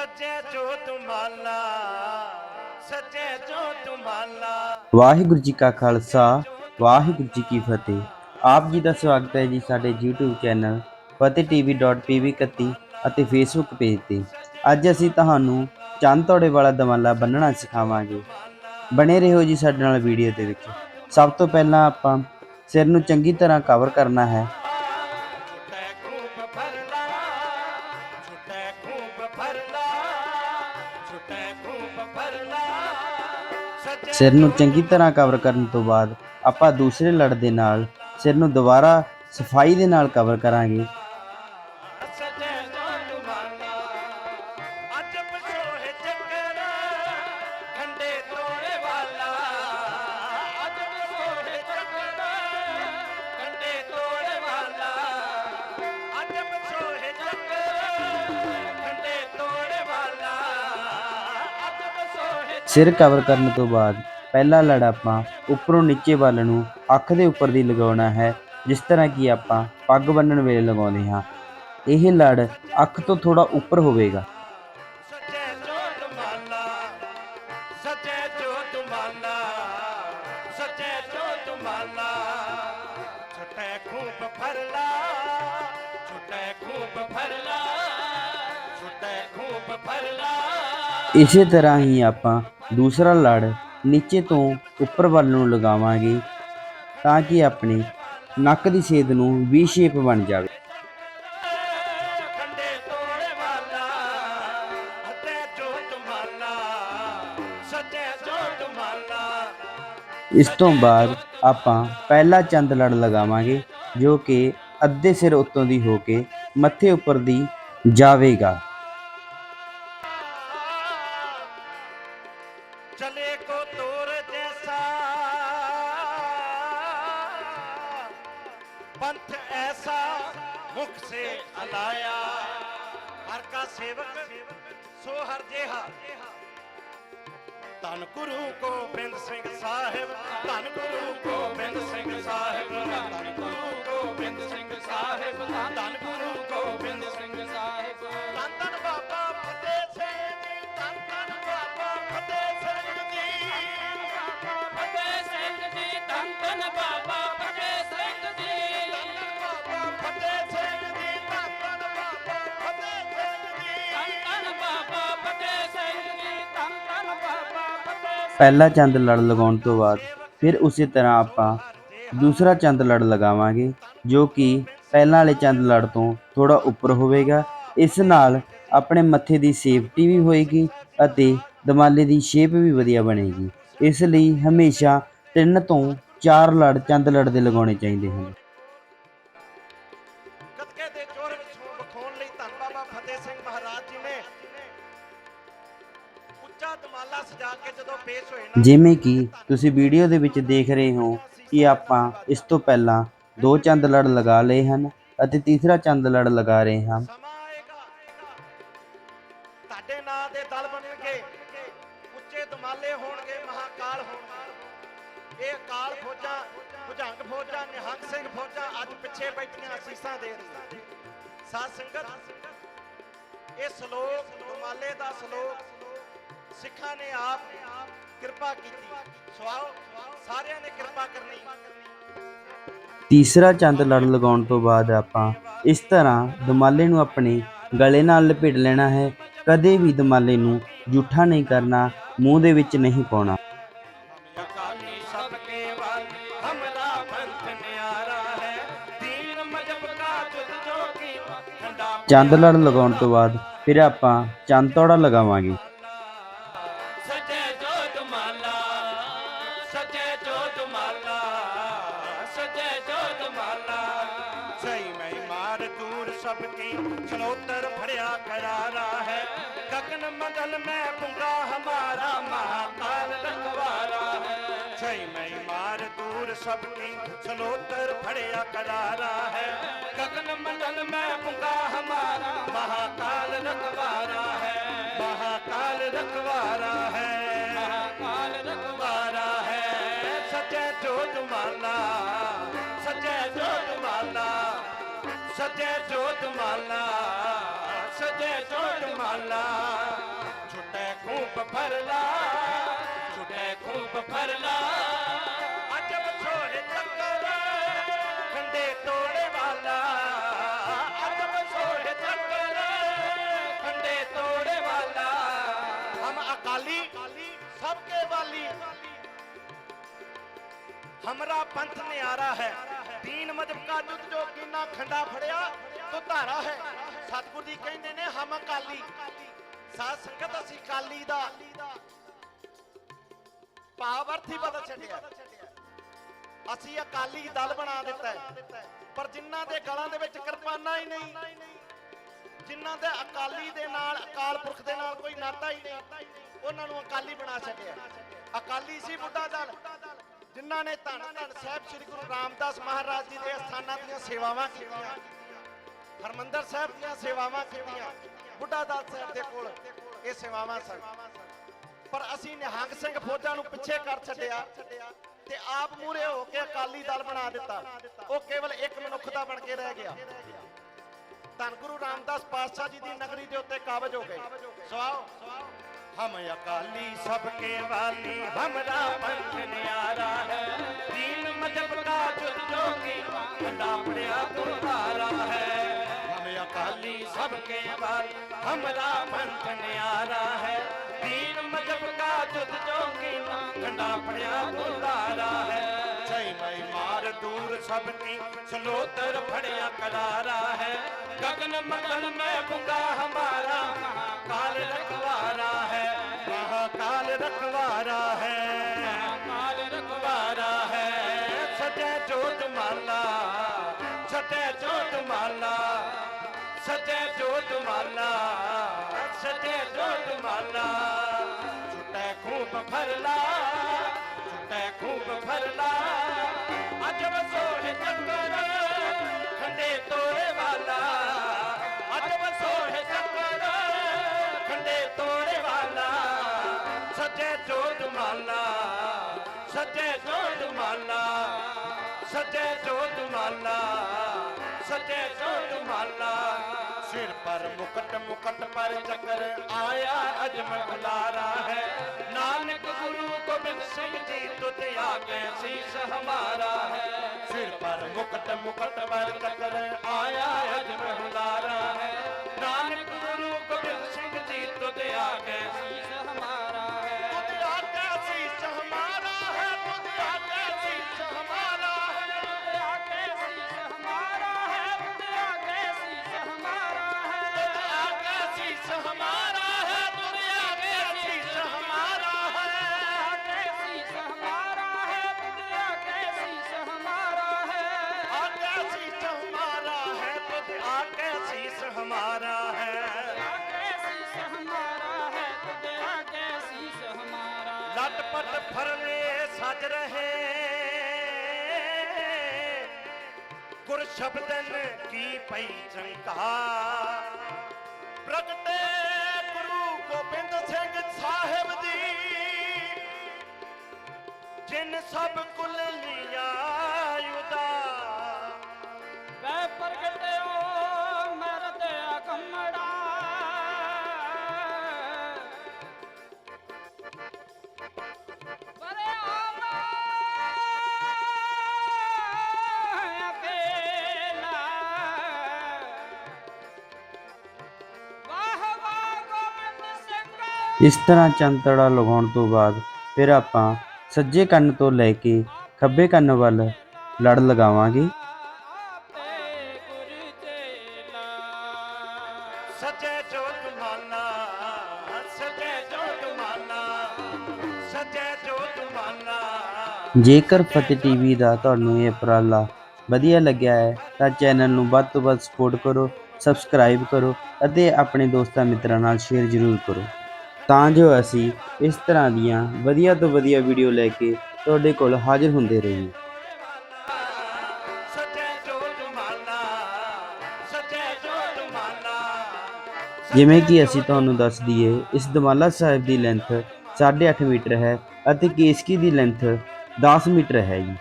ਸੱਚੇ ਜੋ ਤੁਮਾਲਾ, ਸੱਚੇ ਜੋ ਤੁਮਾਲਾ। ਵਾਹਿਗੁਰੂ ਜੀ ਕਾ ਖਾਲਸਾ, ਵਾਹਿਗੁਰੂ ਜੀ ਕੀ ਫਤਿਹ। ਆਪ ਜੀ ਦਾ ਸਵਾਗਤ ਹੈ ਜੀ ਸਾਡੇ YouTube ਚੈਨਲ ਫਤਿਹTV.pv31 ਅਤੇ Facebook ਪੇਜ ਤੇ। ਅੱਜ ਅਸੀਂ ਤੁਹਾਨੂੰ ਚੰਦ ਤੋੜੇ ਵਾਲਾ ਦਮਾਲਾ ਬੰਨਣਾ ਸਿਖਾਵਾਂਗੇ। ਬਣੇ ਰਹੋ ਜੀ ਸਾਡੇ ਨਾਲ ਵੀਡੀਓ ਦੇ ਵਿੱਚ। ਸਭ ਤੋਂ ਪਹਿਲਾਂ ਆਪਾਂ ਸਿਰ ਨੂੰ ਚੰਗੀ ਤਰ੍ਹਾਂ ਕਵਰ ਕਰਨਾ ਹੈ। ਸਿਰ ਨੂੰ ਚੰਗੀ ਤਰ੍ਹਾਂ ਕਵਰ ਕਰਨ ਤੋਂ ਬਾਅਦ ਆਪਾਂ ਦੂਸਰੇ ਲੜ ਦੇ ਨਾਲ, ਸਿਰ ਨੂੰ ਦੁਬਾਰਾ ਸਫ਼ਾਈ ਦੇ ਨਾਲ ਕਵਰ ਕਰਾਂਗੇ। ਸਿਰ ਕਵਰ ਕਰਨ ਤੋਂ ਬਾਅਦ ਪਹਿਲਾ ਲੜ ਆਪਾਂ ਉੱਪਰੋਂ ਨੀਚੇ ਵੱਲ ਨੂੰ ਅੱਖ ਦੇ ਉੱਪਰ ਦੀ ਲਗਾਉਣਾ ਹੈ, ਜਿਸ ਤਰ੍ਹਾਂ ਕਿ ਆਪਾਂ ਪੱਗ ਬੰਨਣ ਵੇਲੇ ਲਗਾਉਂਦੇ ਹਾਂ। ਇਹ ਲੜ ਅੱਖ ਤੋਂ ਥੋੜਾ ਉੱਪਰ ਹੋਵੇਗਾ। ਸੱਚੇ ਜੋ ਇਸੇ ਤਰ੍ਹਾਂ ਹੀ ਆਪਾਂ ਦੂਸਰਾ ਲੜ ਨੀਚੇ ਤੋਂ ਉੱਪਰ ਵੱਲ ਨੂੰ ਲਗਾਵਾਂਗੇ ਤਾਂ ਕਿ ਆਪਣੀ ਨੱਕ ਦੀ ਸੇਧ ਨੂੰ ਵੀ ਸ਼ੇਪ ਬਣ ਜਾਵੇ। ਇਸ ਤੋਂ ਬਾਅਦ ਆਪਾਂ ਪਹਿਲਾ ਚੰਦ ਲੜ ਲਗਾਵਾਂਗੇ, ਜੋ ਕਿ ਅੱਧੇ ਸਿਰ ਉੱਤੋਂ ਦੀ ਹੋ ਕੇ ਮੱਥੇ ਉੱਪਰ ਦੀ ਜਾਵੇਗਾ। पंथ ऐसा मुख से अलाया हर का सेवक सो हर जेहा ਧੰਨ ਗੁਰੂ ਗੋਬਿੰਦ ਸਿੰਘ ਸਾਹਿਬ ਧੰਨ ਗੁਰੂ ਗੋਬਿੰਦ ਸਿੰਘ ਸਾਹਿਬ ਧੰਨ ਗੁਰੂ ਗੋਬਿੰਦ ਸਿੰਘ ਸਾਹਿਬ ਧੰਨ ਗੁਰੂ ਗੋਬਿੰਦ ਪਹਿਲਾ ਚੰਦ ਲੜ ਲਗਾਉਣ ਤੋਂ ਬਾਅਦ ਫਿਰ ਉਸੇ ਤਰ੍ਹਾਂ ਆਪਾਂ ਦੂਸਰਾ ਚੰਦ ਲੜ ਲਗਾਵਾਂਗੇ, ਜੋ ਕਿ ਪਹਿਲਾਂ ਵਾਲੇ ਚੰਦ ਲੜ ਤੋਂ ਥੋੜਾ ਉੱਪਰ ਹੋਵੇਗਾ। ਇਸ ਨਾਲ ਆਪਣੇ ਮੱਥੇ ਦੀ ਸੇਫਟੀ ਵੀ ਹੋਏਗੀ ਅਤੇ ਦਮਾਲੇ ਦੀ ਸ਼ੇਪ ਵੀ ਵਧੀਆ ਬਣੇਗੀ। ਇਸ ਲਈ ਹਮੇਸ਼ਾ ਤਿੰਨ ਤੋਂ ਚਾਰ ਲੜ ਚੰਦ ਲੜ ਦੇ ਲਗਾਉਣੇ ਚਾਹੀਦੇ ਹਨ। ਜਿਵੇਂ ਕਿ ਤੁਸੀਂ ਵੀਡੀਓ ਦੇ ਵਿੱਚ ਦੇਖ ਰਹੇ ਹੋ ਕਿ ਆਪਾਂ ਇਸ ਤੋਂ ਪਹਿਲਾਂ ਦੋ ਚੰਦ ਲੜ ਲਗਾ ਲਏ ਹਨ ਅਤੇ ਤੀਸਰਾ ਚੰਦ ਲੜ ਲਗਾ ਰਹੇ ਹਾਂ। ਤੁਹਾਡੇ ਨਾਂ ਦੇ ਦਲ ਬਣਨਗੇ। ਉੱਚੇ ਦਮਾਲੇ ਹੋਣਗੇ, ਮਹਾਕਾਲ ਹੋਣਗੇ। ਇਹ ਅਕਾਲ ਫੌਜਾਂ, ਭੁਜੰਗ ਫੌਜਾਂ, ਨਿਹੰਗ ਸਿੰਘ ਫੌਜਾਂ ਅੱਜ ਪਿੱਛੇ ਬੈਠੀਆਂ ਅਸੀਸਾਂ ਦੇ ਰਹੀਆਂ ਸਾਧ ਸੰਗਤ, ਇਹ ਸ਼ਲੋਕ, ਦਮਾਲੇ ਦਾ ਸ਼ਲੋਕ ਸਿੱਖਾਂ ਨੇ ਆਪ ਕਿਰਪਾ ਕੀਤੀ। ਸਵਾਓ ਸਾਰਿਆਂ ਨੇ ਕਿਰਪਾ ਕਰਨੀ। ਤੀਸਰਾ ਚੰਦ ਲੜ ਲਗਾਉਣ ਤੋਂ ਬਾਅਦ ਆਪਾਂ ਇਸ ਤਰ੍ਹਾਂ ਦਮਾਲੇ ਨੂੰ ਆਪਣੇ ਗਲੇ ਨਾਲ ਲਪੇਟ ਲੈਣਾ ਹੈ। ਕਦੇ ਵੀ ਦਮਾਲੇ ਨੂੰ ਜੂਠਾ ਨਹੀਂ ਕਰਨਾ ਮੂੰਹ ਦੇ ਵਿੱਚ ਨਹੀਂ ਪਾਉਣਾ। ਚੰਦ ਲੜ ਲਗਾਉਣ ਤੋਂ ਬਾਅਦ ਫਿਰ ਆਪਾਂ ਚੰਦ ਤੋੜਾ ਲਗਾਵਾਂਗੇ। ਛਈ ਮੈਂ ਮਾਰ ਦੂਰ ਸਭ ਕੀ ਸਲੋਤਰ ਫੜਿਆ ਕਰਾਰਾ ਹੈ। ਗਗਨ ਮੰਡਲ ਮੈਂ ਪੁੰਗਾ ਹਮਾਰਾ, ਮਹਾਕਾਲ ਰਖਵਾਰਾ ਹੈ। ਮਹਾਕਾਲ ਰਖਵਾਰਾ ਹੈ। ਮਹਾਕਾਲ ਰਖਵਾਰਾ ਹੈ। ਸੱਚੇ ਜੋਤ ਮਾਲਾ, ਸੱਚੇ ਜੋਤ ਮਾਲਾ, ਸੱਚੇ ਜੋਤ ਮਾਲਾ, ਸੱਚੇ ਜੋਤ ਮਾਲਾ। ਛੁੱਟੇ ਖੂਬ ਫਰਲਾ ਬਖਰਲਾ ਅਜਬ ਛੋੜ ਚੱਕਰ ਖੰਡੇ ਤੋੜੇ ਵਾਲਾ। ਅਜਬ ਛੋੜ ਚੱਕਰ ਖੰਡੇ ਤੋੜੇ ਵਾਲਾ। ਹਮ ਅਕਾਲੀ ਸਭ ਕੇ ਵਾਲੀ। ਹਮਰਾ ਪੰਥ ਨਿਆਰਾ ਹੈ। ਦੀਨ ਮਦਬ ਕਾ ਦੁੱਧ ਜੋ ਕਿੰਨਾ ਖੰਡਾ ਫੜਿਆ ਤੋ ਧਾਰਾ ਹੈ। ਸਤਗੁਰ ਜੀ ਕਹਿੰਦੇ ਨੇ ਹਮ ਅਕਾਲੀ। ਸਾਧ ਸੰਗਤ ਅਸੀਂ ਕਾਲੀ ਦਾ। ਭਾਵ ਅਰਥ ਹੀ ਬਦਲ ਛੱਡਿਆ। ਅਸੀਂ ਅਕਾਲੀ ਦਲ ਬਣਾ ਦਿੱਤਾ ਪਰ ਜਿਨ੍ਹਾਂ ਦੇ ਗਲਾਂ ਦੇ ਵਿੱਚ ਕਿਰਪਾਨਾਂ ਹੀ ਨਹੀਂ ਜਿਨ੍ਹਾਂ ਦੇ ਅਕਾਲੀ ਦੇ ਨਾਲ ਅਕਾਲ ਪੁਰਖ ਦੇ ਨਾਲ ਕੋਈ ਨਾਤਾ ਹੀ ਨਹੀਂ ਉਹਨਾਂ ਨੂੰ ਅਕਾਲੀ ਬਣਾ ਛੱਡਿਆ। ਅਕਾਲੀ ਸੀ ਬੁੱਢਾ ਦਲ ਜਿਨ੍ਹਾਂ ਨੇ ਧੰਨ ਧੰਨ ਸਾਹਿਬ ਸ੍ਰੀ ਗੁਰੂ ਰਾਮਦਾਸ ਮਹਾਰਾਜ ਜੀ ਦੇ ਅਸਥਾਨਾਂ ਦੀਆਂ ਸੇਵਾਵਾਂ ਕੀਤੀਆਂ। ਹਰਮੰਦਰ ਸਾਹਿਬ ਦੀਆਂ ਸੇਵਾਵਾਂ ਕੀਤੀਆਂ। ਬੁੱਢਾ ਦਲ ਸਾਹਿਬ ਦੇ ਕੋਲ ਇਹ ਸੇਵਾਵਾਂ ਸਨ। ਪਰ ਅਸੀਂ ਨਿਹੰਗ ਸਿੰਘ ਫੌਜਾਂ ਨੂੰ ਪਿੱਛੇ ਕਰ ਛੱਡਿਆ ਤੇ ਆਪ ਮੂਰੇ ਹੋ ਕੇ ਅਕਾਲੀ ਦਲ ਬਣਾ ਦਿੱਤਾ। ਉਹ ਕੇਵਲ ਇੱਕ ਮਨੁੱਖ ਦਾ ਬਣ ਕੇ ਰਹਿ ਗਿਆ। ਧੰਨ ਗੁਰੂ ਰਾਮਦਾਸ ਪਾਤਸ਼ਾਹ ਜੀ ਦੀ ਨਗਰੀ ਦੇ ਉੱਤੇ ਕਾਬਜ ਹੋ ਗਏ। ਸੁਆਓ। ਹਮ ਅਕਾਲੀ ਸਭ ਕੇ ਵਾਲੀ ਹਮਰਾ ਪੰਥ ਨਿਆਰਾ ਹੈ। ਦੀਨ ਮਜਬ ਦਾ ਜੁਦ ਜੋਗੀ ਖੰਡਾ ਪੜਿਆ ਤੁਮਾਰਾ ਹੈ। ਹਮ ਅਕਾਲੀ ਸਭ ਕੇ ਵਾਲ ਹਮਰਾ ਪੰਥ ਨਿਆਰਾ ਹੈ। ਦੀਨ ਮਜਬ ਦਾ ਜੁਦ ਜੋਗੀ ਖੰਡਾ ਪੜਿਆ ਤੁਮਾਰਾ ਹੈ। ਜੈ ਮਈ ਮਾਰ ਦੂਰ ਸਭ ਕੀ ਸਲੋਤਰ ਫੜਿਆ ਕਰਾਰਾ ਹੈ। ਗगन ਮਗਨ ਮੈਂ ਬੁੰਗਾ ਹਮਾਰਾ ਕਾਲ ਰਖਵਾਰਾ ਹੈ। ਮਹਾਕਾਲ ਰਖਵਾਰਾ ਹੈ। ਕਾਲ ਰਖਵਾਰਾ ਹੈ। ਸਜੈ ਜੋਤ ਮਾਲਾ ਸਤੇ ਜੋਤ ਮਾਲਾ ਸਤੇ ਜੋਤ ਮਾਲਾ। ਸਤੇ ਜੋਤ ਮਾਲਾ। ਛੁਟੈ ਖੂਬ ਫਰਲਾ, ਛੁਟੈ ਖੂਬ ਫਰਲਾ। ਅਜਬ ਸੋਹੇ ਚੱਕਰ, ਖੰਡੇ ਤੋੜੇ ਵਾਲਾ। ਅਜਬ ਸੋਹੇ ਚੱਕਰ, ਖੰਡੇ ਤੋੜੇ ਵਾਲਾ। ਸਜੇ ਜੋਤ ਮਾਲਾ, ਸਜੇ ਜੋਤ ਮਾਲਾ, ਸਜੇ ਜੋਤ ਮਾਲਾ। ਮੁਕਟ ਮੁਕਟ ਪਰ ਚੱਕਰ ਆਇਆ ਅਜਮਲ ਬੁਲਾਰਾ ਹੈ ਨਾਨਕ ਗੁਰੂ ਗੋਬਿੰਦ ਸਿੰਘ ਜੀ ਤੁਧ ਆਗੇ ਸੀਸ ਹਮਾਰਾ ਹੈ ਸਿਰ ਪਰ ਮੁਕਟ ਮੁਕਟ ਪਰ ਚੱਕਰ ਆਇਆ ਅਜਮਲ ਬੁਲਾਰਾ ਹੈ ਨਾਨਕ ਗੁਰੂ ਗੋਬਿੰਦ ਸਿੰਘ ਜੀ ਗੁਰ ਸ਼ਬਦਨ ਕੀ ਪਈ ਚੰਕਾ ਪ੍ਰਗਟੇ ਗੁਰੂ ਗੋਬਿੰਦ ਸਿੰਘ ਸਾਹਿਬ ਜੀ ਜਿਨ ਸਭ ਕੁਲ ਲਿਆ ਇਸ ਤਰ੍ਹਾਂ ਚੰਤੜਾ ਲਗਾਉਣ ਤੋਂ ਬਾਅਦ ਫਿਰ ਆਪਾਂ ਸੱਜੇ ਕੰਨ ਤੋਂ ਲੈ ਕੇ ਖੱਬੇ ਕੰਨ ਵੱਲ ਲੜ ਲਗਾਵਾਂਗੇ। ਸਜੇ ਜੋਤ ਸਜੇ ਜੋਤ ਸਜੇ ਜੋਤ ਜੇਕਰ ਫਤਿਹ ਟੀਵੀ ਦਾ ਤੁਹਾਨੂੰ ਇਹ ਉਪਰਾਲਾ ਵਧੀਆ ਲੱਗਿਆ ਹੈ ਤਾਂ ਚੈਨਲ ਨੂੰ ਵੱਧ ਤੋਂ ਵੱਧ ਸਪੋਰਟ ਕਰੋ ਸਬਸਕ੍ਰਾਈਬ ਕਰੋ ਅਤੇ ਆਪਣੇ ਦੋਸਤਾਂ ਮਿੱਤਰਾਂ ਨਾਲ ਸ਼ੇਅਰ ਜ਼ਰੂਰ ਕਰੋ। ਤਾਂ ਜੋ ਅਸੀਂ ਇਸ ਤਰ੍ਹਾਂ ਦੀਆਂ ਵਧੀਆ ਤੋਂ ਵਧੀਆ ਵੀਡੀਓ ਲੈ ਕੇ ਤੁਹਾਡੇ ਕੋਲ ਹਾਜ਼ਰ ਹੁੰਦੇ ਰਹੀਏ। ਜਿਵੇਂ ਕਿ ਅਸੀਂ ਤੁਹਾਨੂੰ ਦੱਸ ਦਈਏ, ਇਸ ਦਮਾਲਾ ਸਾਹਿਬ ਦੀ ਲੈਂਥ 8.5 ਮੀਟਰ ਹੈ ਅਤੇ ਕੇਸਕੀ ਦੀ ਲੈਂਥ 10 ਮੀਟਰ ਹੈ ਜੀ।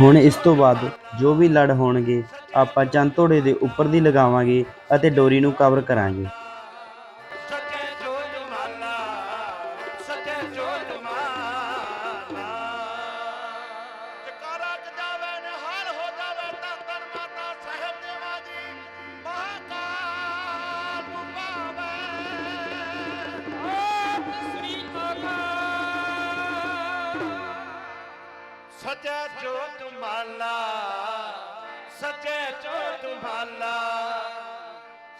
ਹੁਣ ਇਸ ਤੋਂ ਬਾਅਦ ਜੋ ਵੀ ਲੜ ਹੋਣਗੇ, ਆਪਾਂ ਚੰਦ ਤੋੜੇ ਦੇ ਉੱਪਰ ਦੀ ਲਗਾਵਾਂਗੇ ਅਤੇ ਡੋਰੀ ਨੂੰ ਕਵਰ ਕਰਾਂਗੇ। ਸੱਚੇ ਜੋਤ तुम्हाला सचे जो तुम्हाला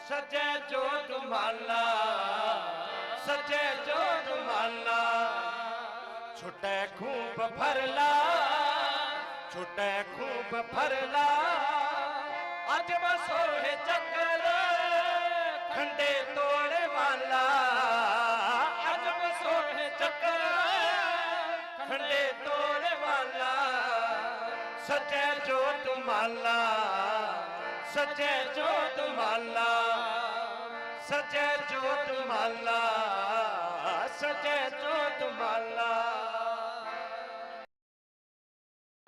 सचे जो तुम्हाला सचे जो तुम्हाला छुटे खूब भरला छुटे खूब भरला आज बसो है ਮਾਲਾ, ਸੱਚੇ ਜੋਤ ਮਾਲਾ, ਸੱਚੇ ਜੋਤ ਮਾਲਾ, ਸੱਚੇ ਜੋਤ ਮਾਲਾ।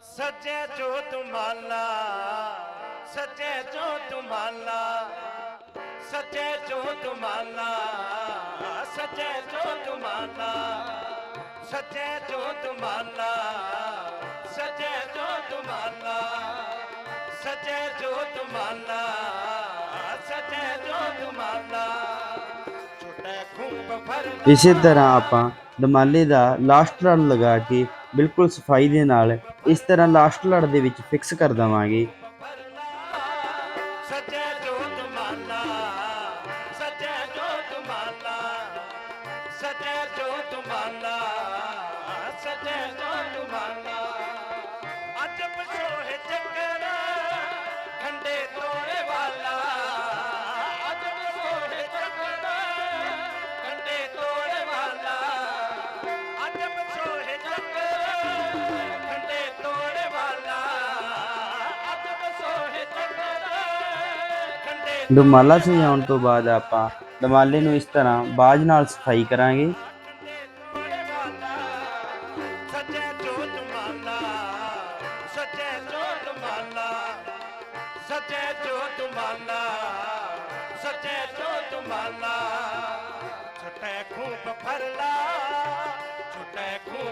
ਸੱਚੇ ਜੋਤ ਮਾਲਾ, ਸੱਚੇ ਜੋਤ ਮਾਲਾ, ਸੱਚੇ ਜੋਤ ਮਾਲਾ, ਸੱਚੇ ਜੋਤ ਮਾਲਾ, ਸੱਚੇ ਜੋਤ ਮਾਲਾ, ਸੱਚੇ ਜੋਤ ਮਾਲਾ। ਸੱਚੇ ਜੋਤ ਮਾਲਾ, ਸੱਚੇ ਜੋਤ ਮਾਲਾ। ਛੋਟੇ ਖੂਬ ਭਰਲਾ ਇਸੇ ਤਰ੍ਹਾਂ ਆਪਾਂ ਦਮਾਲੇ ਦਾ ਲਾਸਟ ਲੜ ਲਗਾ ਕੇ ਬਿਲਕੁਲ ਸਫ਼ਾਈ ਦੇ ਨਾਲ ਇਸ ਤਰ੍ਹਾਂ ਲਾਸਟ ਲੜ ਦੇ ਵਿੱਚ ਫਿਕਸ ਕਰ ਦਵਾਂਗੇ। ਦਮਾਲਾ ਸਜਾਉਣ ਤੋਂ ਬਾਅਦ ਆਪਾਂ ਦਮਾਲੇ ਨੂੰ ਇਸ ਤਰ੍ਹਾਂ ਬਾਜ ਨਾਲ ਸਫ਼ਾਈ ਕਰਾਂਗੇ।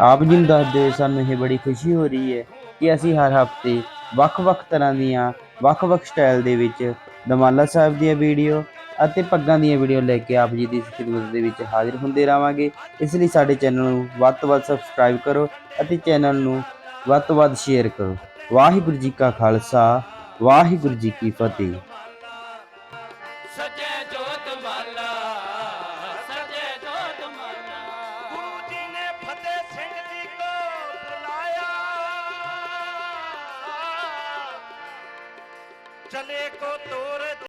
ਆਪ ਜੀ ਨੂੰ ਦੱਸਦੇ ਹੋਏ ਸਾਨੂੰ ਇਹ ਬੜੀ ਖੁਸ਼ੀ ਹੋ ਰਹੀ ਹੈ ਕਿ ਅਸੀਂ ਹਰ ਹਫ਼ਤੇ ਵੱਖ-ਵੱਖ ਤਰ੍ਹਾਂ ਦੀਆਂ ਵੱਖ-ਵੱਖ ਸਟਾਈਲ ਦੇ ਵਿੱਚ ਦਮਾਲਾ ਸਾਹਿਬ ਦੀਆਂ ਵੀਡੀਓ ਅਤੇ ਪੱਗਾਂ ਦੀਆਂ ਵੀਡੀਓ ਲੈ ਕੇ ਆਪ ਜੀ ਦੀ ਖਿਦਮਤ ਦੇ ਵਿੱਚ ਹਾਜ਼ਰ ਹੁੰਦੇ ਰਹਾਂਗੇ। ਇਸ ਲਈ ਸਾਡੇ ਚੈਨਲ ਨੂੰ ਵੱਧ ਤੋਂ ਵੱਧ ਸਬਸਕ੍ਰਾਈਬ ਕਰੋ ਅਤੇ ਚੈਨਲ ਨੂੰ ਵੱਧ ਤੋਂ ਵੱਧ ਸ਼ੇਅਰ ਕਰੋ। ਵਾਹਿਗੁਰੂ ਜੀ ਕਾ ਖਾਲਸਾ, ਵਾਹਿਗੁਰੂ ਜੀ ਕੀ ਫਤਿਹ।